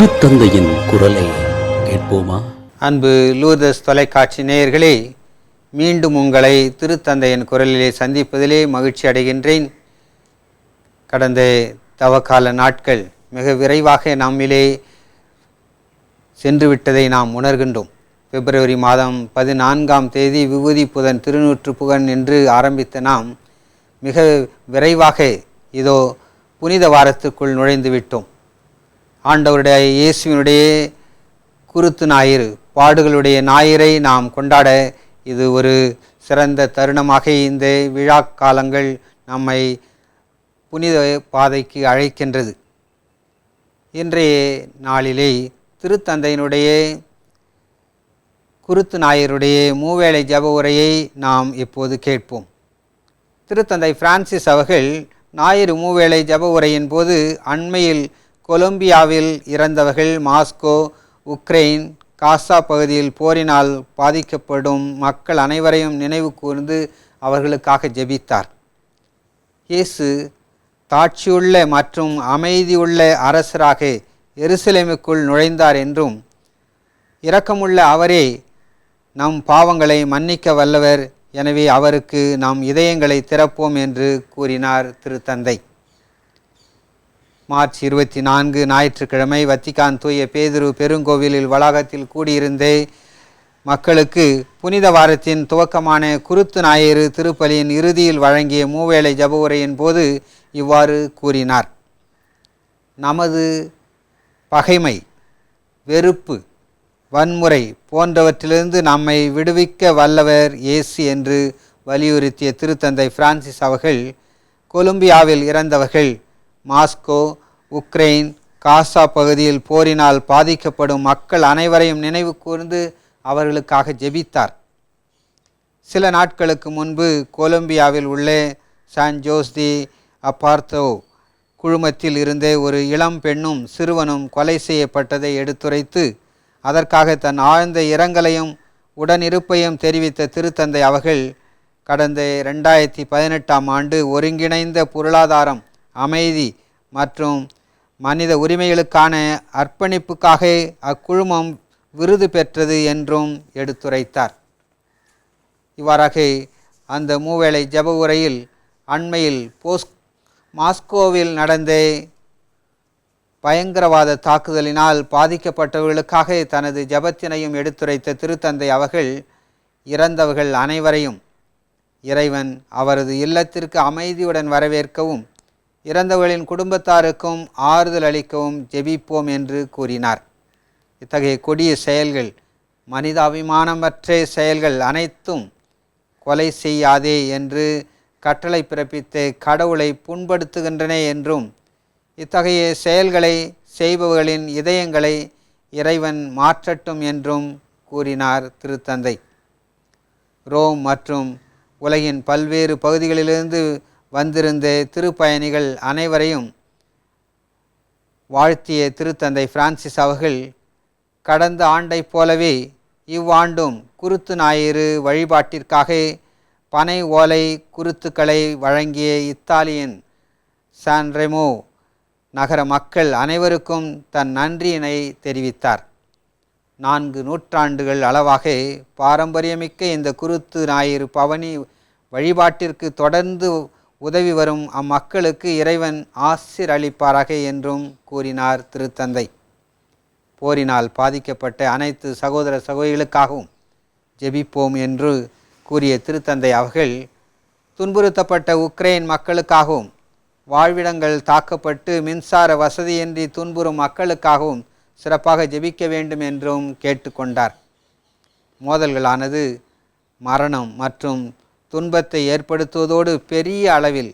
திருத்தந்தையின் குரலை கேட்போமா? அன்பு லூர்தஸ் தொலைக்காட்சி நேயர்களே மீண்டும் உங்களை திருத்தந்தையின் குரலிலே சந்திப்பதிலே மகிழ்ச்சி அடைகின்றேன். கடந்த தவக்கால நாட்கள் மிக விரைவாக நம்மிலே சென்றுவிட்டதை நாம் உணர்கின்றோம். பிப்ரவரி மாதம் பதினான்காம் தேதி விபூதி புதன் திருநூற்று புகன் என்று ஆரம்பித்த நாம் மிக விரைவாக இதோ புனித வாரத்துக்குள் நுழைந்து விட்டோம் ஆண்டவருடைய இயேசுவினுடைய குருத்து ஞாயிறு பாடுகளுடைய ஞாயிறை நாம் கொண்டாட இது ஒரு சிறந்த தருணமாக இந்த விழா காலங்கள் நம்மை புனித பாதைக்கு அழைக்கின்றது. இன்றைய நாளிலே திருத்தந்தையினுடைய குருத்து நாயருடைய மூவேளை ஜப உரையை நாம் இப்போது கேட்போம். திருத்தந்தை பிரான்சிஸ் அவர்கள் ஞாயிறு மூவேளை ஜப உரையின் போது அண்மையில் கொலம்பியாவில் இறந்தவர்கள் மாஸ்கோ உக்ரைன் காசா பகுதியில் போரினால் பாதிக்கப்படும் மக்கள் அனைவரையும் நினைவு கூர்ந்து அவர்களுக்காக ஜெபித்தார். இயேசு தாட்சியுள்ள மற்றும் அமைதியுள்ள அரசராக எருசலேமுக்குள் நுழைந்தார் என்றும் இரக்கமுள்ள அவரே நம் பாவங்களை மன்னிக்க வல்லவர் எனவே அவருக்கு நாம் இதயங்களை திறப்போம் என்று கூறினார் திருத்தந்தை. மார்ச் இருபத்தி நான்கு ஞாயிற்றுக்கிழமை வத்திக்கான் தூய பேதுரு பெருங்கோவிலில் வளாகத்தில் கூடியிருந்தே மக்களுக்கு புனித வாரத்தின் துவக்கமான குருத்து ஞாயிறு திருப்பலியின் இறுதியில் வழங்கிய மூவேளை ஜப உரையின் போது இவ்வாறு கூறினார். நமது பகைமை வெறுப்பு வன்முறை போன்றவற்றிலிருந்து நம்மை விடுவிக்க வல்லவர் இயேசு என்று வலியுறுத்திய திருத்தந்தை பிரான்சிஸ் அவர்கள் கொலம்பியாவில் இறந்தவர்கள் மாஸ்கோ உக்ரைன் காசா பகுதியில் போரினால் பாதிக்கப்படும் மக்கள் அனைவரையும் நினைவு கூர்ந்து அவர்களுக்காக ஜெபித்தார். சில நாட்களுக்கு முன்பு கொலம்பியாவில் உள்ள சான் ஜோஸ் தி அப்பார்த்தோ குழுமத்தில் இருந்தே ஒரு இளம் பெண்ணும் சிறுவனும் கொலை செய்யப்பட்டதை எடுத்துரைத்து அதற்காக தன் ஆழ்ந்த இரங்கலையும் உடனிருப்பையும் தெரிவித்த திருத்தந்தை அவர்கள் கடந்த ரெண்டாயிரத்தி பதினெட்டாம் ஆண்டு ஒருங்கிணைந்த பொருளாதாரம் அமைதி மற்றும் மனித உரிமைகளுக்கான அர்ப்பணிப்புக்காக அக்குழுமம் விருது பெற்றது என்றும் எடுத்துரைத்தார். இவ்வாறாக அந்த மூவேளை ஜப உரையில் அண்மையில் போஸ் மாஸ்கோவில் நடந்த பயங்கரவாத தாக்குதலினால் பாதிக்கப்பட்டவர்களுக்காக தனது ஜபத்தினையும் எடுத்துரைத்த திருத்தந்தை அவர்கள் இறந்தவர்கள் அனைவரையும் இறைவன் அவரது இல்லத்திற்கு அமைதியுடன் வரவேற்கவும் இறந்தவர்களின் குடும்பத்தாருக்கும் ஆறுதல் அளிக்கவும் ஜெபிப்போம் என்று கூறினார். இத்தகைய கொடிய செயல்கள் மனிதாபிமானமற்ற செயல்கள் அனைத்தும் கொலை செய்யாதே என்று கட்டளை பிறப்பித்து கடவுளை புண்படுத்துகின்றன என்றும் இத்தகைய செயல்களை செய்பவர்களின் இதயங்களை இறைவன் மாற்றட்டும் என்றும் கூறினார் திருத்தந்தை. ரோம் மற்றும் உலகின் பல்வேறு பகுதிகளிலிருந்து வந்திருந்த திருப்பயணிகள் அனைவரையும் வாழ்த்திய திருத்தந்தை பிரான்சிஸ் அவர்கள் கடந்த ஆண்டைப் போலவே இவ்வாண்டும் குருத்து ஞாயிறு வழிபாட்டிற்காக பனை ஓலை குருத்துக்களை வழங்கிய இத்தாலியன் சான்ரெமோ நகர மக்கள் அனைவருக்கும் தன் நன்றியினை தெரிவித்தார். நான்கு நூற்றாண்டுகள் அளவாக பாரம்பரியமிக்க இந்த குருத்து ஞாயிறு பவனி வழிபாட்டிற்கு தொடர்ந்து உதவி வரும் அம்மக்களுக்கு இறைவன் ஆசிர் அளிப்பாராக என்றும் கூறினார் திருத்தந்தை. போரினால் பாதிக்கப்பட்ட அனைத்து சகோதர சகோதரிகளுக்காகவும் ஜெபிப்போம் என்று கூறிய திருத்தந்தை அவர்கள் துன்புறுத்தப்பட்ட உக்ரைன் மக்களுக்காகவும் வாழ்விடங்கள் தாக்கப்பட்டு மின்சார வசதியின்றி துன்புறும் மக்களுக்காகவும் சிறப்பாக ஜெபிக்க வேண்டும் என்றும் கேட்டுக்கொண்டார். மோதல்களானது மரணம் மற்றும் துன்பத்தை ஏற்படுத்துவதோடு பெரிய அளவில்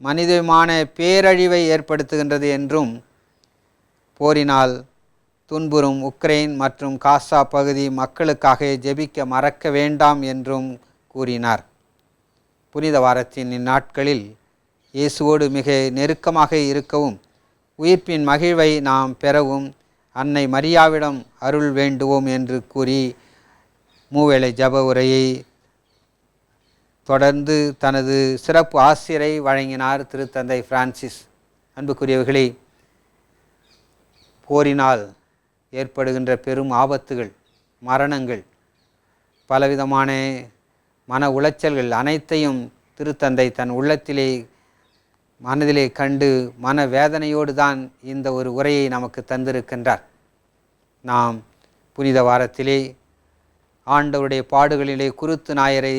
மனிதமான பேரழிவை ஏற்படுத்துகின்றது என்றும் போரினால் துன்புறும் உக்ரைன் மற்றும் காசா பகுதி மக்களுக்காக ஜெபிக்க மறக்க வேண்டாம் என்றும் கூறினார். புனித வாரத்தின் இந்நாட்களில் இயேசுவோடு மிக நெருக்கமாக இருக்கவும் உயிர்ப்பின் மகிழ்வை நாம் பெறவும் அன்னை மரியாவிடம் அருள் வேண்டுவோம் என்று கூறி மூவேளை ஜப உரையை தொடர்ந்து தனது சிறப்பு ஆசிரியரை வழங்கினார் திருத்தந்தை பிரான்சிஸ். அன்புக்குரியவர்களே போரினால் ஏற்படுகின்ற பெரும் ஆபத்துகள் மரணங்கள் பலவிதமான மன உளைச்சல்கள் அனைத்தையும் திருத்தந்தை தன் உள்ளத்திலே மனதிலே கண்டு மன வேதனையோடு தான் இந்த ஒரு உரையை நமக்கு தந்திருக்கின்றார். நாம் புனித வாரத்திலே ஆண்டவருடைய பாடுகளிலே குருத்து நாயரை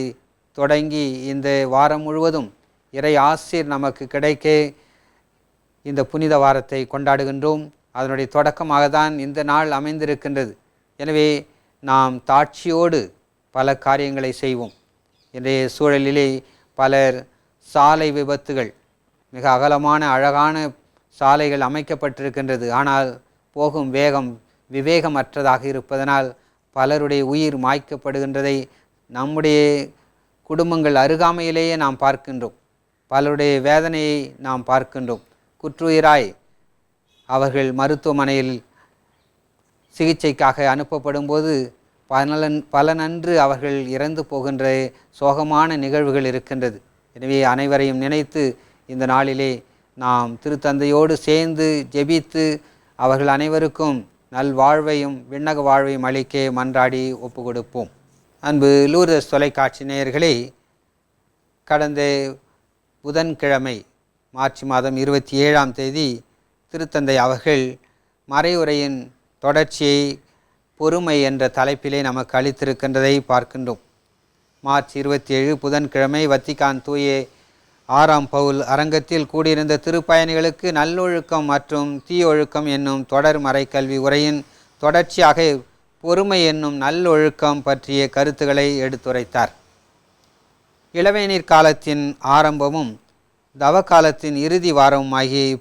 தொடங்கி இந்த வாரம் முழுவதும் இறை ஆசிர் நமக்கு கிடைக்க இந்த புனித வாரத்தை கொண்டாடுகின்றோம். அதனுடைய தொடக்கமாக தான் இந்த நாள் அமைந்திருக்கின்றது. எனவே நாம் தாட்சியோடு பல காரியங்களை செய்வோம். இன்றைய சூழலிலே பலர் சாலை விபத்துகள் மிக அகலமான அழகான சாலைகள் அமைக்கப்பட்டிருக்கின்றது. ஆனால் போகும் வேகம் விவேகமற்றதாக இருப்பதனால் பலருடைய உயிர் மாய்க்கப்படுகின்றதை நம்முடைய குடும்பங்கள் அருகாமையிலேயே நாம் பார்க்கின்றோம். பலருடைய வேதனையை நாம் பார்க்கின்றோம். குற்றுயிராய் அவர்கள் மருத்துவமனையில் சிகிச்சைக்காக அனுப்பப்படும்போது பலன் பலனன்று அவர்கள் இறந்து போகின்ற சோகமான நிகழ்வுகள் இருக்கின்றது. எனவே அனைவரையும் நினைத்து இந்த நாளிலே நாம் திருத்தந்தையோடு சேர்ந்து ஜெபித்து அவர்கள் அனைவருக்கும் நல்வாழ்வையும் விண்ணக வாழ்வையும் அளிக்க மன்றாடி ஒப்பு கொடுப்போம் அன்பு லூர்தஸ் தொலைக்காட்சி நேயர்களே கடந்த புதன்கிழமை மார்ச் மாதம் இருபத்தி ஏழாம் தேதி திருத்தந்தை அவர்கள் மறைவுரையின் தொடர்ச்சியை பொறுமை என்ற தலைப்பிலே நமக்கு அளித்திருக்கின்றதை பார்க்கின்றோம். மார்ச் இருபத்தி ஏழு புதன்கிழமை வத்திகான் தூய ஆறாம் பவுல் அரங்கத்தில் கூடியிருந்த திருப்பயணிகளுக்கு நல்லொழுக்கம் மற்றும் தீயொழுக்கம் என்னும் தொடர் மறைக்கல்வி உரையின் தொடர்ச்சியாக பொறுமை என்னும் நல்லொழுக்கம் பற்றிய கருத்துக்களை எடுத்துரைத்தார். இளவேநீர் காலத்தின் ஆரம்பமும் தவக்காலத்தின் இறுதி வாரமும்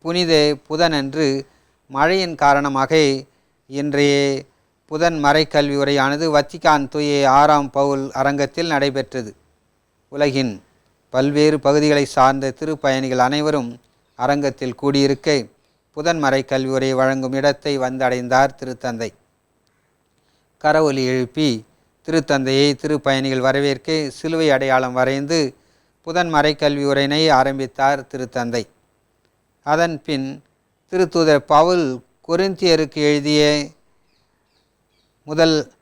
புனித புதனன்று மழையின் காரணமாக இன்றைய புதன் மறைக்கல்வி உரையானது வத்திகான் தூய ஆறாம் பவுல் அரங்கத்தில் நடைபெற்றது. உலகின் பல்வேறு பகுதிகளை சார்ந்த திருப்பயணிகள் அனைவரும் அரங்கத்தில் கூடியிருக்க புதன் மறைக்கல்வி உரை வழங்கும் இடத்தை வந்தடைந்தார் திருத்தந்தை. கரவொலி எழுப்பி திருத்தந்தையை திருப்பயணிகள் வரவேற்க சிலுவை அடையாளம் வரைந்து புதன் மறைக்கல்வி உரையினை ஆரம்பித்தார் திருத்தந்தை. அதன் பின் திருத்தூதர் பவுல் கொருந்தியருக்கு எழுதிய முதல்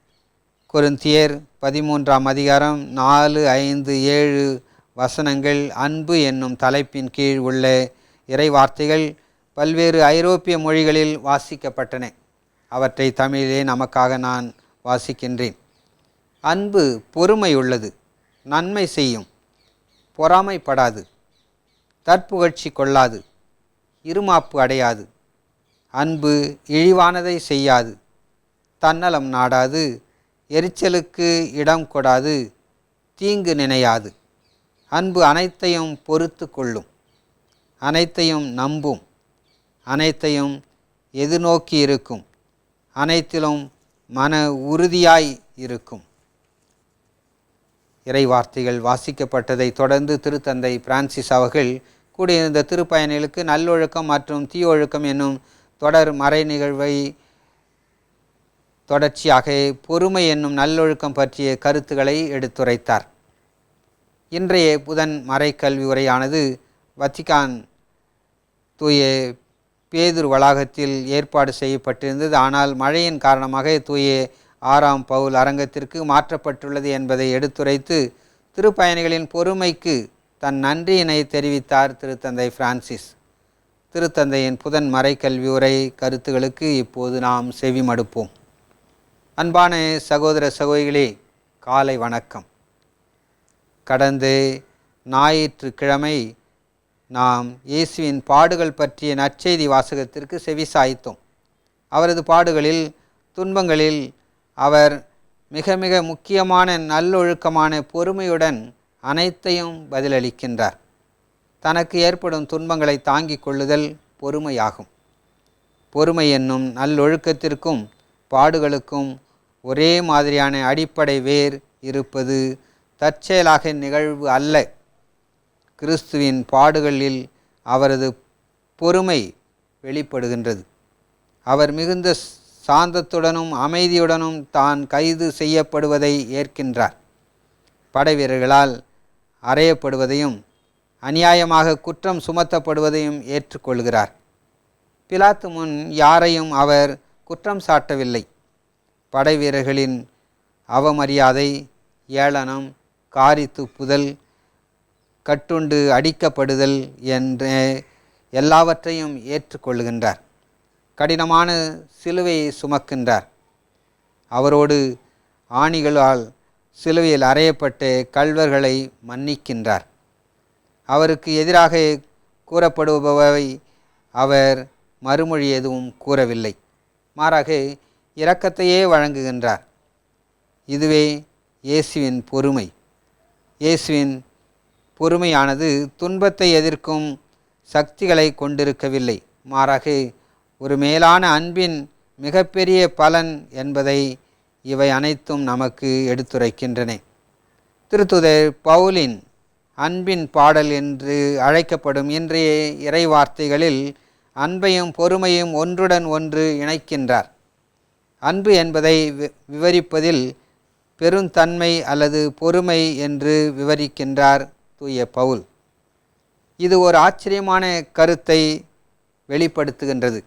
கொருந்தியர் பதிமூன்றாம் அதிகாரம் நாலு ஐந்து ஏழு வசனங்கள் அன்பு என்னும் தலைப்பின் கீழ் உள்ள இறைவார்த்தைகள் பல்வேறு ஐரோப்பிய மொழிகளில் வாசிக்கப்பட்டன. அவற்றை தமிழிலே நமக்காக நான் வாசிக்கின்றேன். அன்பு பொறுமை உள்ளது நன்மை செய்யும் பொறாமைப்படாது தற்புகழ்ச்சி கொள்ளாது இருமாப்பு அடையாது அன்பு இழிவானதை செய்யாது தன்னலம் நாடாது எரிச்சலுக்கு இடம் கொடாது தீங்கு நினையாது அன்பு அனைத்தையும் பொறுத்து கொள்ளும் அனைத்தையும் நம்பும் அனைத்தையும் எதிர்நோக்கி இருக்கும் அனைத்திலும் மன உறுதியாய் இருக்கும். இறைவார்த்தைகள் வாசிக்கப்பட்டதை தொடர்ந்து திருத்தந்தை பிரான்சிஸ் அவர்கள் கூடியிருந்த திருப்பயணிகளுக்கு நல்லொழுக்கம் மற்றும் தீயொழுக்கம் என்னும் தொடர் மறை நிகழ்வை தொடர்ச்சியாக பொறுமை என்னும் நல்லொழுக்கம் பற்றிய கருத்துக்களை எடுத்துரைத்தார். இன்றைய புதன் மறைக்கல்வி உரையானது வத்திகான் தூய பேதூர் வளாகத்தில் ஏற்பாடு செய்யப்பட்டிருந்தது. ஆனால் மழையின் காரணமாக தூய ஆறாம் பவுல் அரங்கத்திற்கு மாற்றப்பட்டுள்ளது என்பதை எடுத்துரைத்து திருப்பயணிகளின் பொறுமைக்கு தன் நன்றியினை தெரிவித்தார் திருத்தந்தை பிரான்சிஸ். திருத்தந்தையின் புதன் மறைக்கல்வி உரை கருத்துகளுக்கு இப்போது நாம் செவிமடுப்போம். அன்பான சகோதர சகோதரிகளே காலை வணக்கம். கடந்த ஞாயிற்றுக்கிழமை நாம் இயேசுவின் பாடுகள் பற்றிய நற்செய்தி வாசகத்திற்கு செவிசாய்த்தோம் அவரது பாடுகளில் துன்பங்களில் அவர் மிக மிக முக்கியமான நல்லொழுக்கமான பொறுமையுடன் அனைத்தையும் பதிலளிக்கின்றார். தனக்கு ஏற்படும் துன்பங்களை தாங்கிக் கொள்ளுதல் பொறுமையாகும். பொறுமை என்னும் நல்லொழுக்கத்திற்கும் பாடுகளுக்கும் ஒரே மாதிரியான அடிப்படை வேர் இருப்பது தற்செயலாக நிகழ்வு அல்ல. கிறிஸ்துவின் பாடுகளில் அவரது பொறுமை வெளிப்படுகின்றது. அவர் மிகுந்த சாந்தத்துடனும் அமைதியுடனும் தான் கைது செய்யப்படுவதை ஏற்கின்றார். படைவீரர்களால் அறையப்படுவதையும் அநியாயமாக குற்றம் சுமத்தப்படுவதையும் ஏற்றுக்கொள்கிறார். பிலாத்து முன் யாரையும் அவர் குற்றம் சாட்டவில்லை. படைவீரர்களின் அவமரியாதை ஏளனம் காரித்துப்புதல் கட்டுண்டு அடிக்கப்படுதல் என்ற எல்லாவற்றையும் ஏற்றுக்கொள்கின்றார். கடினமான சிலுவையை சுமக்கின்றார். அவரோடு ஆணிகளால் சிலுவையில் அறையப்பட்ட கல்வர்களை மன்னிக்கின்றார். அவருக்கு எதிராக கூறப்படுபவை அவர் மறுமொழி எதுவும் கூறவில்லை. மாறாக இரக்கத்தையே வழங்குகின்றார். இதுவே இயேசுவின் பொறுமை. இயேசுவின் பொறுமையானது துன்பத்தை எதிர்க்கும் சக்திகளை கொண்டிருக்கவில்லை. மாறாக ஒரு மேலான அன்பின் மிகப்பெரிய பலன் என்பதை இவை அனைத்தும் நமக்கு எடுத்துரைக்கின்றன. திருத்துதர் பவுலின் அன்பின் பாடல் என்று அழைக்கப்படும் இன்றைய இறைவார்த்தைகளில் அன்பையும் பொறுமையும் ஒன்றுடன் ஒன்று இணைக்கின்றார். அன்பு என்பதை வி- விவரிப்பதில் பெருந்தன்மை அல்லது பொறுமை என்று விவரிக்கின்றார் தூய பவுல். இது ஒரு ஆச்சரியமான கருத்தை வெளிப்படுத்துகின்றது.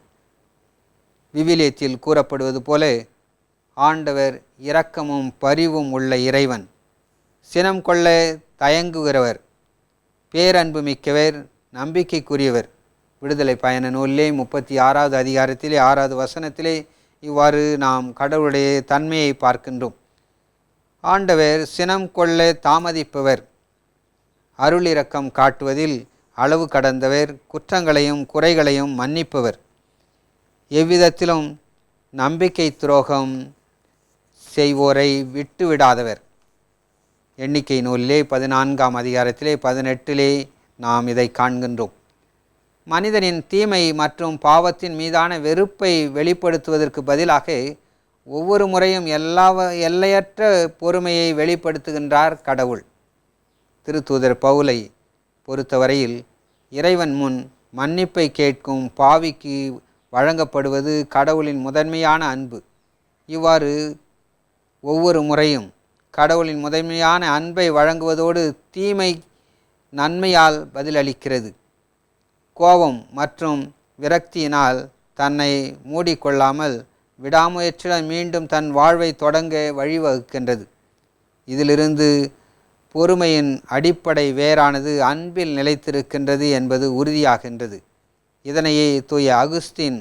விவிலியத்தில் கூறப்படுவது போல ஆண்டவர் இரக்கமும் பரிவும் உள்ள இறைவன். சினம் கொள்ள தயங்குகிறவர். பேரன்பு மிக்கவர் நம்பிக்கைக்குரியவர். விடுதலை பயண நூலிலே முப்பத்தி ஆறாவது அதிகாரத்திலே ஆறாவது வசனத்திலே இவ்வாறு நாம் கடவுளுடைய தன்மையை பார்க்கின்றோம். ஆண்டவர் சினம் கொள்ள தாமதிப்பவர். அருளிரக்கம் காட்டுவதில் அளவு கடந்தவர் குற்றங்களையும் குறைகளையும் மன்னிப்பவர். எவ்விதத்திலும் நம்பிக்கை துரோகம் செய்வோரை விட்டு விடாதவர் எண்ணிக்கை நூலிலே பதினான்காம் அதிகாரத்திலே பதினெட்டிலே நாம் இதை காண்கின்றோம். மனிதனின் தீமை மற்றும் பாவத்தின் மீதான வெறுப்பை வெளிப்படுத்துவதற்கு பதிலாக ஒவ்வொரு முறையும் எல்லா எல்லையற்ற பொறுமையை வெளிப்படுத்துகின்றார் கடவுள். திருத்தூதர் பவுலை பொறுத்தவரையில் இறைவன் முன் மன்னிப்பை கேட்கும் பாவிக்கு வழங்கப்படுவது கடவுளின் முதன்மையான அன்பு. இவ்வாறு ஒவ்வொரு முறையும் கடவுளின் முதன்மையான அன்பை வழங்குவதோடு தீமை நன்மையால் பதிலளிக்கிறது. கோபம் மற்றும் விரக்தியினால் தன்னை மூடிக்கொள்ளாமல் விடாமுயற்சியுடன் மீண்டும் தன் வாழ்வை தொடங்க வழிவகுக்கின்றது. இதிலிருந்து பொறுமையின் அடிப்படை வேறானது அன்பில் நிலைத்திருக்கின்றது என்பது உறுதியாகின்றது. இதனையே தூய அகுஸ்தின்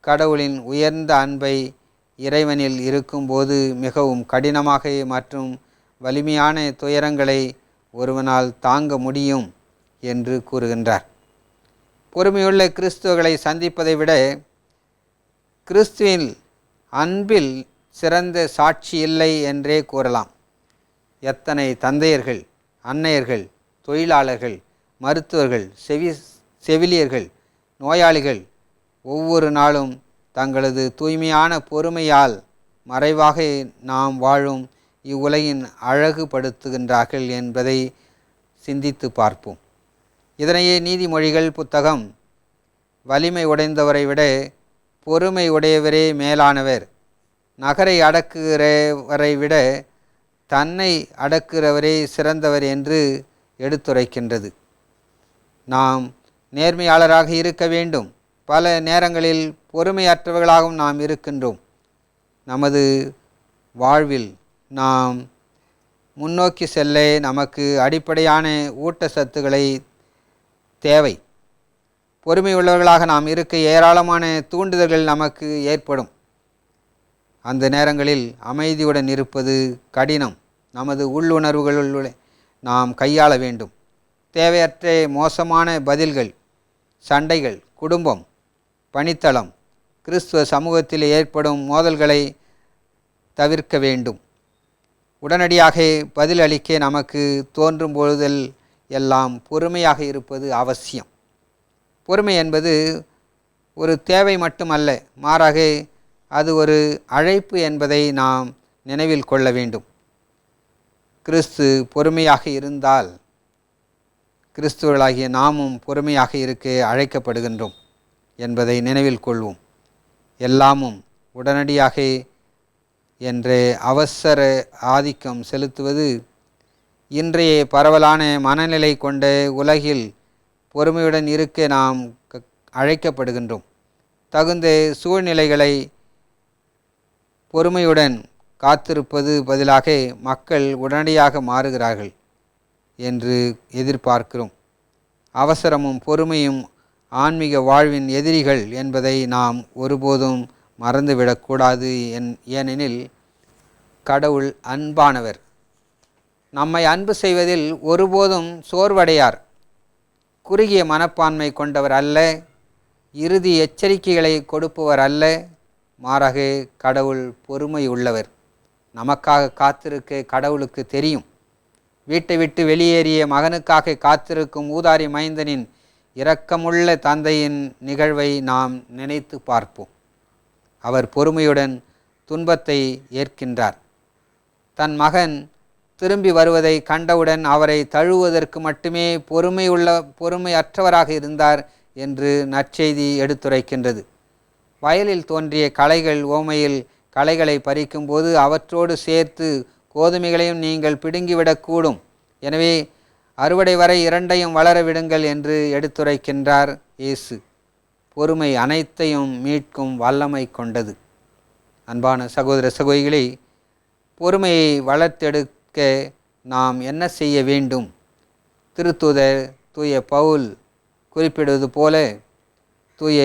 கடவுளின் உயர்ந்த அன்பை இறைவனில் இருக்கும்போது மிகவும் கடினமாக மற்றும் வலிமையான துயரங்களை ஒருவனால் தாங்க முடியும் என்று கூறுகின்றார். பொறுமையுள்ள கிறிஸ்துவர்களை சந்திப்பதை விட கிறிஸ்துவின் அன்பில் சிறந்த சாட்சி இல்லை என்றே கூறலாம். எத்தனை தந்தையர்கள் அன்னையர்கள் தொழிலாளர்கள் மருத்துவர்கள் செவி செவிலியர்கள் நோயாளிகள் ஒவ்வொரு நாளும் தங்களது தூய்மையான பொறுமையால் மறைவாக நாம் வாழும் இவ்வுலகின் அழகுபடுத்துகின்றார்கள் என்பதை சிந்தித்து பார்ப்போம். இதனையே நீதிமொழிகள் புத்தகம் வலிமை உடைந்தவரை விட பொறுமை உடையவரே மேலானவர். நகரை அடக்குகிறவரை விட தன்னை அடக்குகிறவரே சிறந்தவர் என்று எடுத்துரைக்கின்றது. நாம் நேர்மையாளராக இருக்க வேண்டும். பல நேரங்களில் பொறுமையற்றவர்களாகவும் நாம் இருக்கின்றோம். நமது வாழ்வில் நாம் முன்னோக்கி செல்ல நமக்கு அடிப்படையான ஊட்டச்சத்துக்களை தேவை. பொறுமை உள்ளவர்களாக நாம் இருக்க ஏராளமான தூண்டுதல்கள் நமக்கு ஏற்படும். அந்த நேரங்களில் அமைதியுடன் இருப்பது கடினம். நமது உள்ளுணர்வுகளுள் நாம் கையாள வேண்டும். தேவையற்ற மோசமான பதில்கள் சண்டைகள் குடும்பம் பணித்தளம் கிறிஸ்துவ சமூகத்தில் ஏற்படும் மோதல்களை தவிர்க்க வேண்டும். உடனடியாக பதிலளிக்க நமக்கு தோன்றும் பொழுதல் எல்லாம் பொறுமையாக இருப்பது அவசியம். பொறுமை என்பது ஒரு தேவை மட்டுமல்ல மாறாக அது ஒரு அழைப்பு என்பதை நாம் நினைவில் கொள்ள வேண்டும். கிறிஸ்து பொறுமையாக இருந்தால் கிறிஸ்துவர்களாகிய நாமும் பொறுமையாக இருக்க அழைக்கப்படுகின்றோம் என்பதை நினைவில் கொள்வோம். எல்லாமும் உடனடியாக என்ற அவசர ஆதிக்கம் செலுத்துவது இன்றைய பரவலான மனநிலை கொண்ட உலகில் பொறுமையுடன் இருக்க நாம் க- அழைக்கப்படுகின்றோம். தகுந்த சூழ்நிலைகளை பொறுமையுடன் காத்திருப்பது பதிலாக மக்கள் உடனடியாக மாறுகிறார்கள் என்று எதிர்பார்க்கிறோம். அவசரமும் பொறுமையும் ஆன்மீக வாழ்வின் எதிரிகள் என்பதை நாம் ஒருபோதும் மறந்துவிடக்கூடாது என் ஏனெனில் கடவுள் அன்பானவர். நம்மை அன்பு செய்வதில் ஒருபோதும் சோர்வடையார். குறுகிய மனப்பான்மை கொண்டவர் அல்ல. இறுதி எச்சரிக்கைகளை கொடுப்பவர் அல்ல. மாறாக கடவுள் பொறுமை உள்ளவர். நமக்காக காத்திருக்க கடவுளுக்கு தெரியும். வீட்டை விட்டு வெளியேறிய மகனுக்காக காத்திருக்கும் ஊதாரி மைந்தனின் இரக்கமுள்ள தந்தையின் நிகழ்வை நாம் நினைத்து பார்ப்போம். அவர் பொறுமையுடன் துன்பத்தை ஏற்கின்றார். தன் மகன் திரும்பி வருவதை கண்டவுடன் அவரை தழுவுவதற்கு மட்டுமே பொறுமையுள்ள பொறுமையற்றவராக இருந்தார் என்று நற்செய்தி எடுத்துரைக்கின்றது. வயலில் தோன்றிய களைகள் ஓமையில் களைகளை பறிக்கும்போது அவற்றோடு சேர்த்து கோதுமைகளையும் நீங்கள் பிடுங்கிவிடக்கூடும். எனவே அறுவடை வரை இரண்டையும் வளர விடுங்கள் என்று எடுத்துரைக்கின்றார் இயேசு. பொறுமை அனைத்தையும் மீட்கும் வல்லமை கொண்டது. அன்பான சகோதர சகோதரிகளை பொறுமையை வளர்த்தெடுக்க நாம் என்ன செய்ய வேண்டும்? திருத்துதர் தூய பவுல் குறிப்பிடுவது போல தூய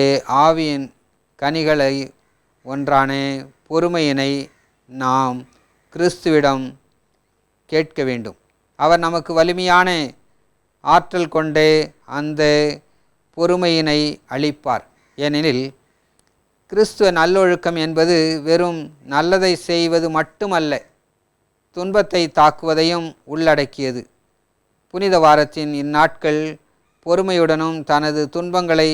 ஆவியின் கனிகளை ஒன்றான பொறுமையினை நாம் கிறிஸ்துவிடம் கேட்க வேண்டும். அவர் நமக்கு வலிமையான ஆற்றல் கொண்டே அந்த பொறுமையினை அளிப்பார். ஏனெனில் கிறிஸ்துவ நல்லொழுக்கம் என்பது வெறும் நல்லதை செய்வது மட்டுமல்ல துன்பத்தை தாக்குவதையும் உள்ளடக்கியது. புனித வாரத்தின் இந்நாட்கள் பொறுமையுடனும் தனது துன்பங்களை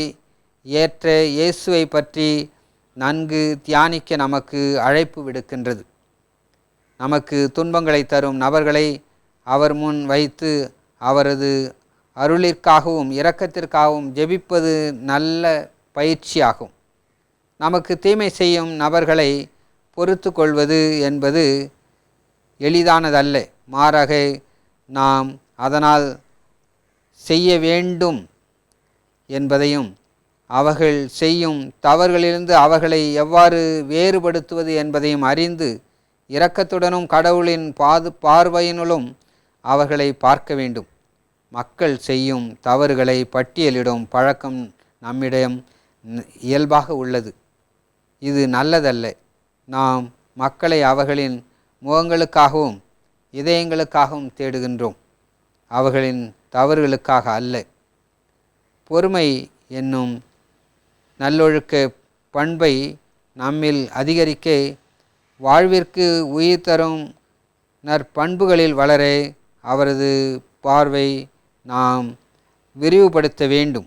ஏற்ற இயேசுவை பற்றி நன்கு தியானிக்க நமக்கு அழைப்பு விடுக்கின்றது. நமக்கு துன்பங்களை தரும் நபர்களை அவர் முன் வைத்து அவரது அருளிற்காகவும் இரக்கத்திற்காகவும் ஜெபிப்பது நல்ல பயிற்சியாகும். நமக்கு தீமை செய்யும் நபர்களை பொறுத்து கொள்வது என்பது எளிதானதல்ல. மாறாக நாம் அதனால் செய்ய வேண்டும் என்பதையும் அவர்கள் செய்யும் தவறுகளிலிருந்து அவர்களை எவ்வாறு வேறுபடுத்துவது என்பதையும் அறிந்து இரக்கத்துடனும் கடவுளின் பாது பார்வையினுளும் அவர்களை பார்க்க வேண்டும். மக்கள் செய்யும் தவறுகளை பட்டியலிடும் பழக்கம் நம்மிடம் இயல்பாக உள்ளது. இது நல்லதல்ல. நாம் மக்களை அவர்களின் முகங்களுக்காகவும் இதயங்களுக்காகவும் தேடுகின்றோம். அவர்களின் தவறுகளுக்காக அல்ல. பொறுமை என்னும் நல்லொழுக்க பண்பை நம்மில் அதிகரிக்க வாழ்விற்கு உயிர் தரும் நற்பண்புகளில் வளர அவரது பார்வை நாம் விரிவுபடுத்த வேண்டும்.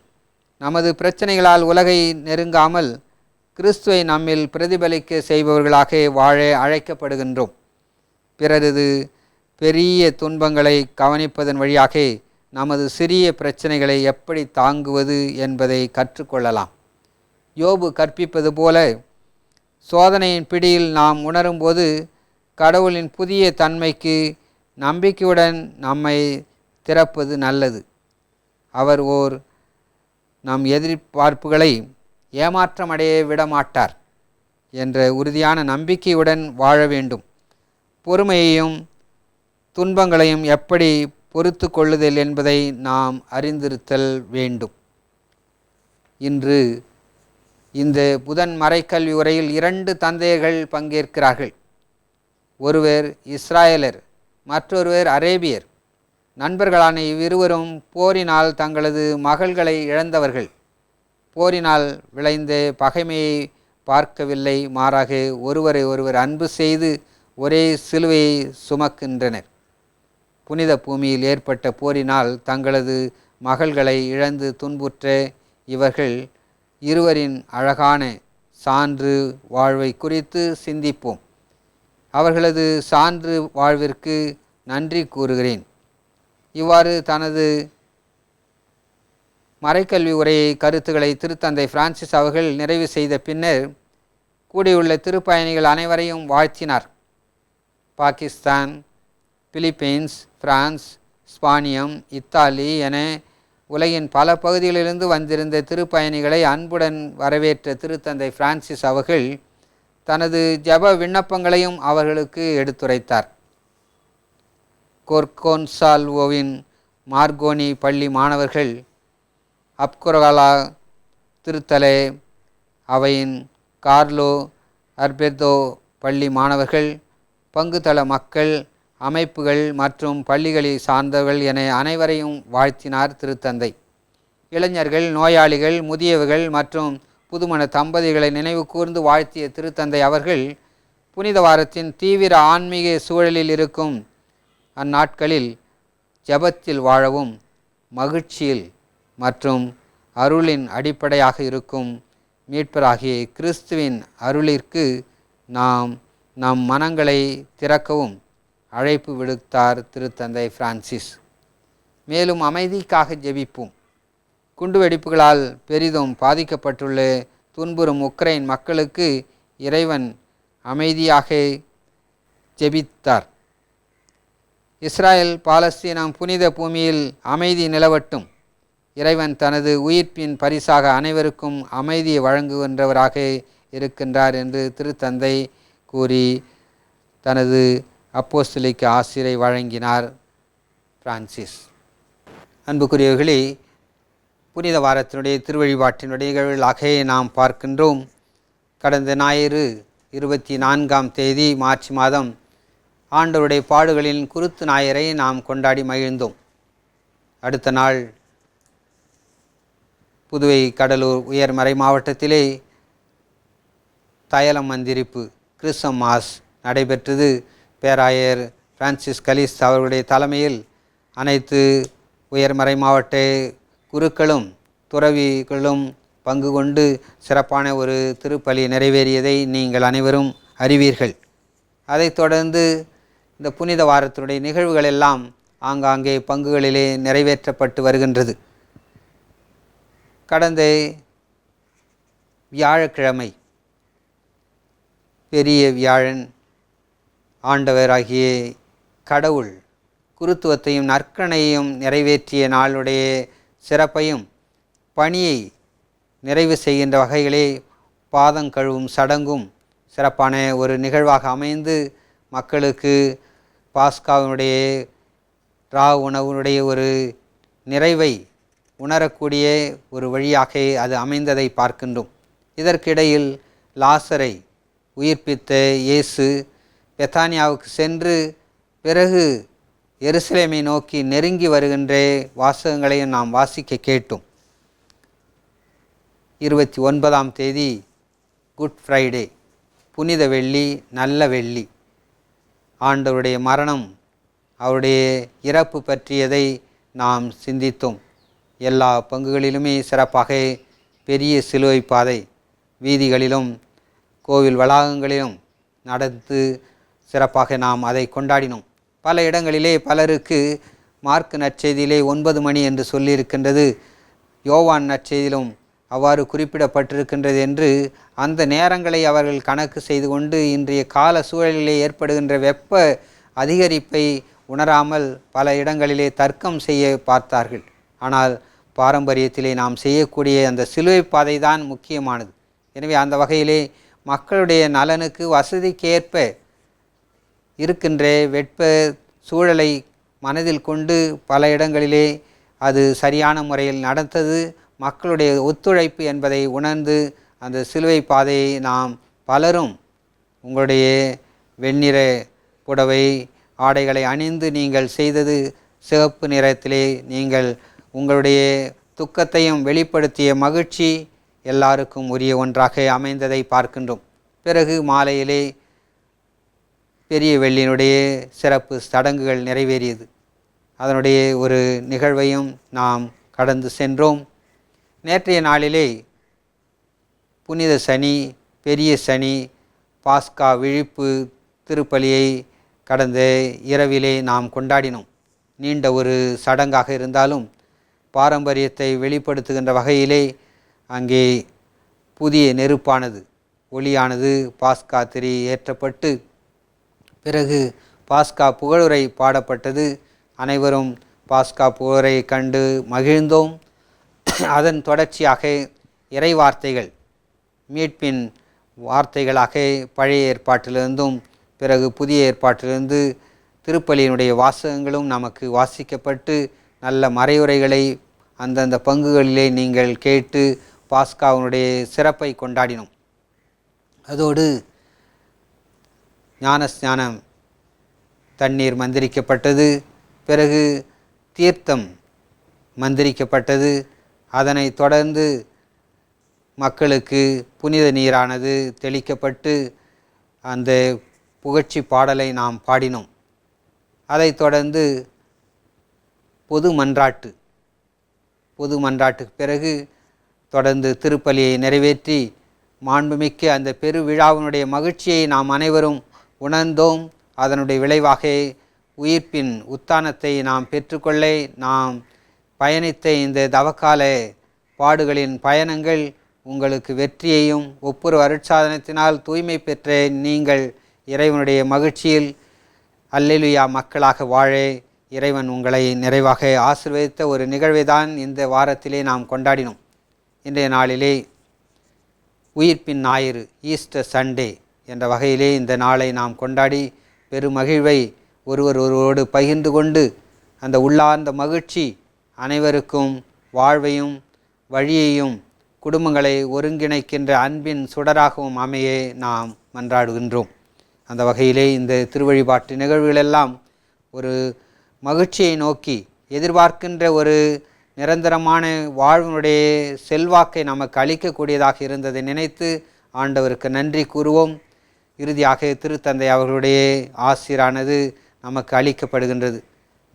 நமது பிரச்சனைகளால் உலகை நெருங்காமல் கிறிஸ்துவை நம்மில் பிரதிபலிக்க செய்பவர்களாக வாழ அழைக்கப்படுகின்றோம். பிறரது பெரிய துன்பங்களை கவனிப்பதன் வழியாக நமது சிறிய பிரச்சனைகளை எப்படி தாங்குவது என்பதை கற்றுக்கொள்ளலாம். யோபு கற்பிப்பது போல சோதனையின் பிடியில் நாம் உணரும்போது கடவுளின் புதிய தன்மைக்கு நம்பிக்கையுடன் நம்மை திறப்பது நல்லது. அவர் ஓர் நம் எதிர்பார்ப்புகளை ஏமாற்றமடைய விடமாட்டார் என்ற உறுதியான நம்பிக்கையுடன் வாழ வேண்டும். பொறுமையையும் துன்பங்களையும் எப்படி பொறுத்து கொள்ளுதல் என்பதை நாம் அறிந்திருத்தல் வேண்டும். இன்று இந்த புதன் மறைக்கல்வி உரையில் இரண்டு தந்தையர்கள் பங்கேற்கிறார்கள். ஒருவர் இஸ்ராயலர் மற்றொருவர் அரேபியர். நண்பர்களான இவ்விருவரும் போரினால் தங்களது மகள்களை இழந்தவர்கள். போரினால் விளைந்த பகைமையை பார்க்கவில்லை மாறாக ஒருவரை ஒருவர் அன்பு செய்து ஒரே சிலுவையை சுமக்கின்றனர். புனித பூமியில் ஏற்பட்ட போரினால் தங்களது மகள்களை இழந்து துன்புற்ற இவர்கள் இருவரின் அழகான சான்று வாழ்வை குறித்து சிந்திப்போம். அவர்களது சான்று வாழ்விற்கு நன்றி கூறுகிறேன். இவ்வாறு தனது மறைக்கல்வி உரையை கருத்துக்களை திருத்தந்தை பிரான்சிஸ் அவர்கள் நிறைவு செய்த பின்னர் கூடியுள்ள திருப்பயணிகள் அனைவரையும் வாழ்த்தினார். பாகிஸ்தான் பிலிப்பீன்ஸ் பிரான்ஸ் ஸ்பானியம் இத்தாலி என உலகின் பல பகுதிகளிலிருந்து வந்திருந்த திருப்பயணிகளை அன்புடன் வரவேற்ற திருத்தந்தை பிரான்சிஸ் அவர்கள் தனது ஜெப விண்ணப்பங்களையும் அவர்களுக்கு எடுத்துரைத்தார். கொர்கோன்சால்வோவின் மார்கோனி பள்ளி மாணவர்கள் அப்குரகாலா திருத்தலே அவையின் கார்லோ அர்பெர்தோ பள்ளி மாணவர்கள் பங்குதள மக்கள் அமைப்புகள் மற்றும் பள்ளிகளை சார்ந்தவர்கள் என அனைவரையும் வாழ்த்தினார் திருத்தந்தை. இளைஞர்கள் நோயாளிகள் முதியவர்கள் மற்றும் புதுமண தம்பதிகளை நினைவு கூர்ந்து வாழ்த்திய திருத்தந்தை அவர்கள் புனித வாரத்தின் தீவிர ஆன்மீக சூழலில் இருக்கும் அந்நாட்களில் ஜெபத்தில் வாழவும் மகிழ்ச்சியில் மற்றும் அருளின் அடிப்படையாக இருக்கும் மீட்பராகிய கிறிஸ்துவின் அருளிற்கு நாம் நம் மனங்களை திறக்கவும் அழைப்பு விடுத்தார் திருத்தந்தை பிரான்சிஸ். மேலும் அமைதிக்காக ஜெபிப்போம். குண்டுவெடிப்புகளால் பெரிதும் பாதிக்கப்பட்டுள்ள துன்புறும் உக்ரைன் மக்களுக்கு இறைவன் அமைதியாக ஜெபித்தார். இஸ்ராயல் பாலஸ்தீனம் புனித பூமியில் அமைதி நிலவட்டும். இறைவன் தனது உயிர்ப்பின் பரிசாக அனைவருக்கும் அமைதியை வழங்குகின்றவராக இருக்கின்றார் என்று திருத்தந்தை கூறி தனது அப்போஸ்தலிக்கு ஆசிரை வழங்கினார் பிரான்சிஸ். அன்புக்குரியவர்களே புனித வாரத்தினுடைய திருவழிபாட்டினுடைய நிகழ்வுகளாக நாம் பார்க்கின்றோம். கடந்த ஞாயிறு இருபத்தி நான்காம் தேதி மார்ச் மாதம் ஆண்டவருடைய பாடுகளின் குருத்து ஞாயிறை நாம் கொண்டாடி மகிழ்ந்தோம். அடுத்த நாள் புதுவை கடலூர் உயர்மறை மாவட்டத்திலே தயலம் மந்திரிப்பு கிறிஸ்தம் மாஸ் நடைபெற்றது. பேராயர் பிரான்சிஸ் கலிஸ் அவர்களுடைய தலைமையில் அனைத்து உயர்மறை மாவட்ட குருக்களும் துறவிகளும் பங்கு கொண்டு சிறப்பான ஒரு திருப்பலி நிறைவேறியதை நீங்கள் அனைவரும் அறிவீர்கள். அதைத் தொடர்ந்து இந்த புனித வாரத்தினுடைய நிகழ்வுகள் எல்லாம் ஆங்காங்கே பங்குகளிலே நிறைவேற்றப்பட்டு வருகின்றது. கடந்த வியாழக்கிழமை பெரிய வியாழன் ஆண்டவராகிய கடவுள் குருத்துவத்தையும் நற்கணையையும் நிறைவேற்றிய நாளுடைய சிறப்பையும் பணியை நிறைவு செய்கின்ற வகையிலே பாதம் கழுவும் சடங்கும் சிறப்பான ஒரு நிகழ்வாக அமைந்து மக்களுக்கு பாஸ்காவினுடைய ரா உணவுடைய ஒரு நிறைவை உணரக்கூடிய ஒரு வழியாக அது அமைந்ததை பார்க்கின்றோம். இதற்கிடையில் லாசரை உயிர்ப்பித்த இயேசு பெத்தானியாவுக்கு சென்று பிறகு எருசலேமை நோக்கி நெருங்கி வருகின்ற வாசகங்களையும் நாம் வாசிக்க கேட்டோம். இருபத்தி ஒன்பதாம் தேதி குட் ஃப்ரைடே புனித வெள்ளி நல்ல வெள்ளி. ஆண்டவருடைய மரணம் அவருடைய இறப்பு பற்றியதை நாம் சிந்தித்தோம். எல்லா பங்குகளிலுமே சிறப்பாக பெரிய சிலுவை பாதை வீதிகளிலும் கோவில் வளாகங்களிலும் நடந்து சிறப்பாக நாம் அதை கொண்டாடினோம். பல இடங்களிலே பலருக்கு மார்க் நற்செய்தியிலே ஒன்பது மணி என்று சொல்லியிருக்கின்றது. யோவான் நற்செய்தியிலும் அவ்வாறு குறிப்பிடப்பட்டிருக்கின்றது என்று அந்த நேரங்களை அவர்கள் கணக்கு செய்து கொண்டு இன்றைய கால சூழலிலே ஏற்படுகின்ற வெப்ப அதிகரிப்பை உணராமல் பல இடங்களிலே தர்க்கம் செய்ய பார்த்தார்கள். ஆனால் பாரம்பரியத்திலே நாம் செய்யக்கூடிய அந்த சிலுவை பாதை தான் முக்கியமானது. எனவே அந்த வகையிலே மக்களுடைய நலனுக்கு வசதிக்கேற்ப இருக்கின்ற வெட்ப சூழலை மனதில் கொண்டு பல இடங்களிலே அது சரியான முறையில் நடந்தது. மக்களுடைய ஒத்துழைப்பு என்பதை உணர்ந்து அந்த சிலுவை பாதையை நாம் பலரும் உங்களுடைய வெண்ணிற புடவை ஆடைகளை அணிந்து நீங்கள் செய்தது சிவப்பு நிறத்திலே நீங்கள் உங்களுடைய துக்கத்தையும் வெளிப்படுத்திய மகிழ்ச்சி எல்லாருக்கும் உரிய ஒன்றாக அமைந்ததை பார்க்கின்றோம். பிறகு மாலையிலே பெரிய வெள்ளியினுடைய சிறப்பு சடங்குகள் நிறைவேறியது. அதனுடைய ஒரு நிகழ்வையும் நாம் கடந்து சென்றோம். நேற்றைய நாளிலே புனித சனி பெரிய சனி பாஸ்கா விழிப்பு திருப்பலியை கடந்த இரவிலே நாம் கொண்டாடினோம். நீண்ட ஒரு சடங்காக இருந்தாலும் பாரம்பரியத்தை வெளிப்படுத்துகின்ற வகையிலே அங்கே புதிய நெருப்பானது ஒளியானது பாஸ்கா திரி ஏற்றப்பட்டு பிறகு பாஸ்கா புகழுரை பாடப்பட்டது. அனைவரும் பாஸ்கா போரை கண்டு மகிழ்ந்தோம். அதன் தொடர்ச்சியாக இறை வார்த்தைகள் மீட்பின் வார்த்தைகளாக பழைய ஏற்பாட்டிலிருந்தும் பிறகு புதிய ஏற்பாட்டிலிருந்து திருப்பலியினுடைய வாசகங்களும் நமக்கு வாசிக்கப்பட்டு நல்ல மறையுரைகளை அந்தந்த பங்குகளிலே நீங்கள் கேட்டு பாஸ்காவினுடைய சிறப்பை கொண்டாடினோம். அதோடு ஞானஸ்நானம். தண்ணீர் மந்திரிக்கப்பட்டது. பிறகு தீர்த்தம் மந்திரிக்கப்பட்டது. அதனைத் தொடர்ந்து மக்களுக்கு புனித நீரானது தெளிக்கப்பட்டு அந்த புகழ்ச்சி பாடலை நாம் பாடினோம். அதைத் தொடர்ந்து பொது மன்றாட்டு பொது மன்றாட்டுக்கு பிறகு தொடர்ந்து திருப்பலியை நிறைவேற்றி மாண்புமிக்க அந்த பெருவிழாவினுடைய மகிழ்ச்சியை நாம் அனைவரும் உணர்ந்தோம். அதனுடைய விளைவாக உயிர்ப்பின் உத்தானத்தை நாம் பெற்றுக்கொள்ள நாம் பயணித்த இந்த தவக்கால பாடுகளின் பயணங்கள் உங்களுக்கு வெற்றியையும் ஒவ்வொரு அருட்சாதனத்தினால் தூய்மை பெற்ற நீங்கள் இறைவனுடைய மகிழ்ச்சியில் அல்லெலுயா மக்களாக வாழ இறைவன் உங்களை நிறைவாக ஆசிர்வதித்த ஒரு நிகழ்வை தான் இந்த வாரத்திலே நாம் கொண்டாடினோம். இன்றைய நாளிலே உயிர்ப்பின் ஞாயிறு ஈஸ்டர் சண்டே. என்ற வகையிலே இந்த நாளை நாம் கொண்டாடி பெருமகிழ்வை ஒருவர் ஒருவரோடு பகிர்ந்து கொண்டு அந்த உள்ளார்ந்த மகிழ்ச்சி அனைவருக்கும் வாழ்வையும் வழியையும் குடும்பங்களை ஒருங்கிணைக்கின்ற அன்பின் சுடராகவும் அமைய நாம் மன்றாடுகின்றோம். அந்த வகையிலே இந்த திருவழிபாட்டு நிகழ்வுகளெல்லாம் ஒரு மகிழ்ச்சியை நோக்கி எதிர்பார்க்கின்ற ஒரு நிரந்தரமான வாழ்வினுடைய செல்வாக்கை நமக்கு அளிக்கக்கூடியதாக இருந்ததை நினைத்து ஆண்டவருக்கு நன்றி கூறுவோம். இறுதியாக திருத்தந்தை அவர்களுடைய ஆசிரானது நமக்கு அளிக்கப்படுகின்றது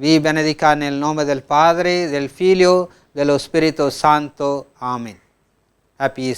வி பெனதிகா நெல் நோம del தெல் del Filio, de lo Spirito Santo. Amén. Happy